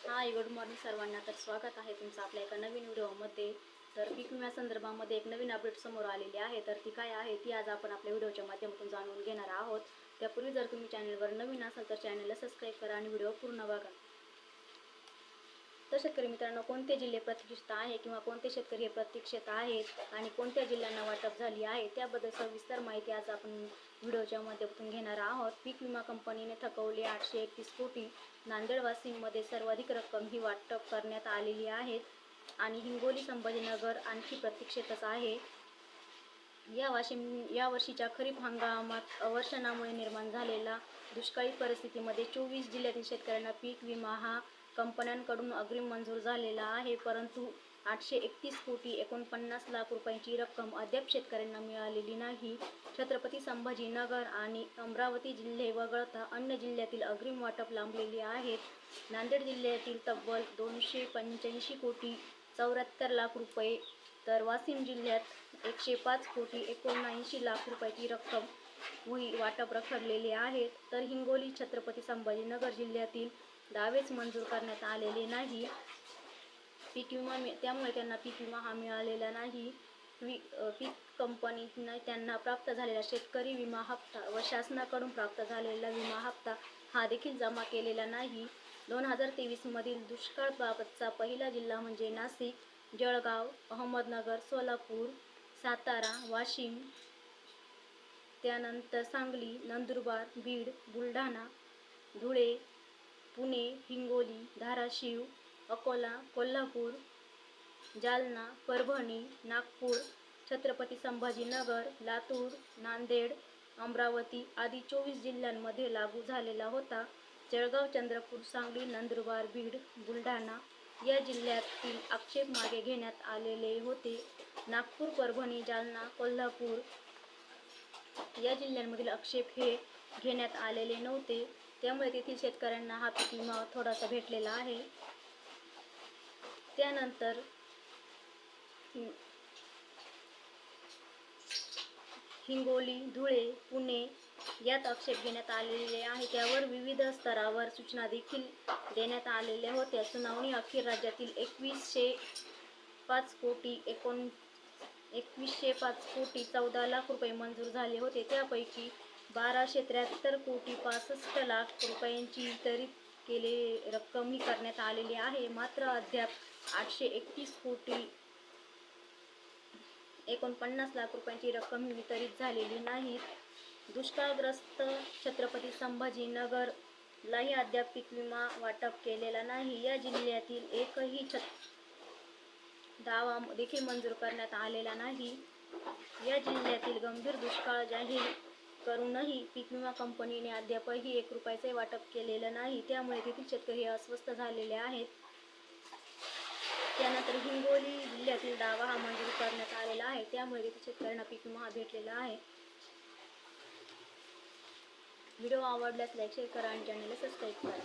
Hi good morning सर्वांना. तर स्वागत आहे तुमचं आपल्या एका नवीन व्हिडिओमध्ये. तर पीक विम्या संदर्भामध्ये एक नवीन अपडेट समोर आलेली आहे. तर ती काय आहे ती आज आपण आपल्या व्हिडिओच्या माध्यमातून जाणून घेणार आहोत. त्यापूर्वी जर तुम्ही चॅनलवर नवीन असाल तर चॅनलला सबस्क्राईब करा आणि व्हिडिओ पूर्ण बघा. तर शेतकरी मित्रांनो कोणते जिल्हे प्रतीक्षित आहे किंवा कोणते शेतकरी हे प्रतीक्षित आहेत आणि कोणत्या जिल्ह्यांना वाटप झाली आहे त्याबद्दल सविस्तर माहिती आज आपण व्हिडिओच्या माध्यमातून घेणार आहोत. पीक विमा कंपनीने थकवले आठशे एकतीस कोटी. नांदेड वाशिममध्ये सर्वाधिक रक्कम ही वाटप करण्यात आलेली आहे आणि हिंगोली संभाजीनगर आणखी प्रतीक्षेतच आहे. या वाशिम या वर्षीच्या खरीप हंगामात अवर्षणामुळे निर्माण झालेला दुष्काळी परिस्थितीमध्ये चोवीस जिल्ह्यातील शेतकऱ्यांना पीक विमा हा कंपन्यांकडून अग्रिम मंजूर झालेला आहे परंतु आठशे एकतीस कोटी एकोणपन्नास लाख रुपयांची रक्कम अद्याप शेतकऱ्यांना मिळालेली नाही. छत्रपती संभाजीनगर आणि अमरावती जिल्हे वगळता अन्य जिल्ह्यातील अग्रिम वाटप लांबलेली आहेत. नांदेड जिल्ह्यातील तब्बल दोनशे पंच्याऐंशी कोटी चौऱ्याहत्तर लाख रुपये तर वाशिम जिल्ह्यात एकशे पाच कोटी एकोणऐंशी लाख रुपयाची रक्कम वही वाटप रखडलेली आहे तर हिंगोली छत्रपती संभाजीनगर जिल्ह्यातील दावेच मंजूर करण्यात आलेले नाही. पीक विमा त्यामुळे त्यांना पीक विमा हा मिळालेला नाही. वि पीक कंपनीनं त्यांना प्राप्त झालेला शेतकरी विमा हप्ता व शासनाकडून प्राप्त झालेला विमा हप्ता हा देखील जमा केलेला नाही. दोन हजार तेवीसमधील दुष्काळबाबतचा पहिला जिल्हा म्हणजे नाशिक जळगाव अहमदनगर सोलापूर सातारा वाशिम त्यानंतर सांगली नंदुरबार बीड बुलढाणा धुळे पुणे हिंगोली धाराशिव अकोला कोल्हापूर जालना परभणी नागपूर छत्रपती संभाजीनगर लातूर नांदेड अमरावती आदी चोवीस जिल्ह्यांमध्ये लागू झालेला होता. जळगाव चंद्रपूर सांगली नंदुरबार बीड बुलढाणा या जिल्ह्यातील आक्षेप मागे घेण्यात आलेले होते. नागपूर परभणी जालना कोल्हापूर या जिल्ह्यांमधील आक्षेप हे घेण्यात आलेले नव्हते. त्यामुळे तेथील शेतकऱ्यांना हा पीक विमा थोडासा भेटलेला आहे. त्यानंतर हिंगोली धुळे पुणे यात आक्षेप घेण्यात आलेले आहे. त्यावर विविध स्तरावर सूचना देखील देण्यात आलेल्या होत्या सुनावणी अखेर राज्यातील एकवीसशे पाच कोटी एकोण एकवीसशे पाच कोटी चौदा लाख रुपये मंजूर झाले होते. त्यापैकी बाराशे त्र्याहत्तर कोटी पासष्ट लाख रुपयांची वितरित केले रक्कम ही करण्यात आलेली आहे. मात्र अद्याप आठशे एकतीस कोटी एकोणपन्नास लाख रुपयांची रक्कम ही वितरित झालेली नाही. दुष्काळग्रस्त छत्रपती संभाजीनगरलाही अद्याप पीक विमा वाटप केलेला नाही. या जिल्ह्यातील एकही छत दावा देखील मंजूर करण्यात आलेला नाही. या जिल्ह्यातील गंभीर दुष्काळ जाहीर करूनही पीक विमा कंपनीने अद्यापही एक रुपयाचे वाटप केलेलं नाही. त्यामुळे तेथील शेतकरी अस्वस्थ झालेले आहेत. त्यानंतर हिंगोली जिल्ह्यातील दावा हा मंजूर करण्यात आलेला आहे. त्यामुळे तेथील शेतकऱ्यांना पीक विमा हा भेटलेला आहे. व्हिडिओ आवडल्यास लाईक शेअर करा आणि चॅनलला सबस्क्राईब करा.